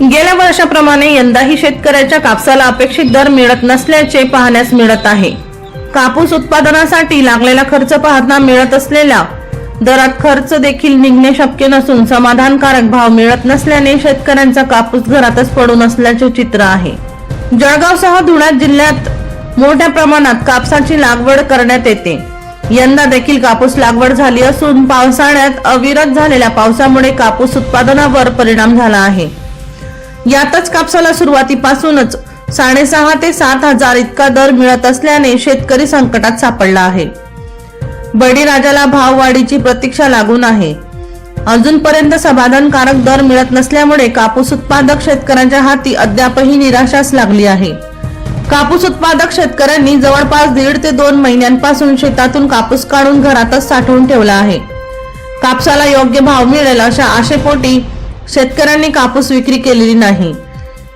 गेल्या वर्षाप्रमाणे यंदाही शेतकऱ्याच्या कापसाला अपेक्षित दर मिळत नसल्याचे पाहण्यास मिळत आहे. कापूस उत्पादनासाठी लागलेला खर्च पाहता मिळत असलेल्या दरात खर्च देखील निघणे शक्य नसून समाधानकारक भाव मिळत नसल्याने शेतकऱ्यांचा कापूस घरातच पडून असल्याचे चित्र आहे. जळगावसह धुळ्यात जिल्ह्यात मोठ्या प्रमाणात कापसाची लागवड करण्यात येते. यंदा देखील कापूस लागवड झाली असून पावसाळ्यात अविरत झालेल्या पावसामुळे कापूस उत्पादनावर परिणाम झाला आहे. यातच कापसाला सुरुवातीपासूनच साडेसहा ते सात हजार इतका दर मिळत असल्याने शेतकरी संकटात सापडला आहे. बळीराजाला भाववाढीची प्रतीक्षा लागून आहे. अजूनपर्यंत समाधानकारक दर मिळत नसल्यामुळे कापूस उत्पादक शेतकऱ्यांच्या हाती अद्यापही निराशाच लागली आहे. कापूस उत्पादक शेतकऱ्यांनी जवळपास दीड ते दोन महिन्यांपासून शेतातून कापूस काढून घरातच साठवून ठेवला आहे. कापसाला योग्य भाव मिळेल अशा आशेपोटी शेतकऱ्यांनी कापूस विक्री केलेली नाही.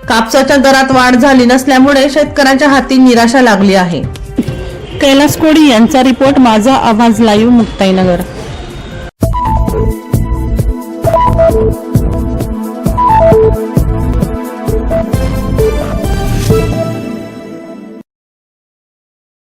कापसाच्या दरात वाढ झाली नसल्यामुळे शेतकऱ्यांच्या हाती निराशा लागली आहे. कैलास कोडी यांचा रिपोर्ट माझा आवाज लाईव्ह मुक्ताईनगर.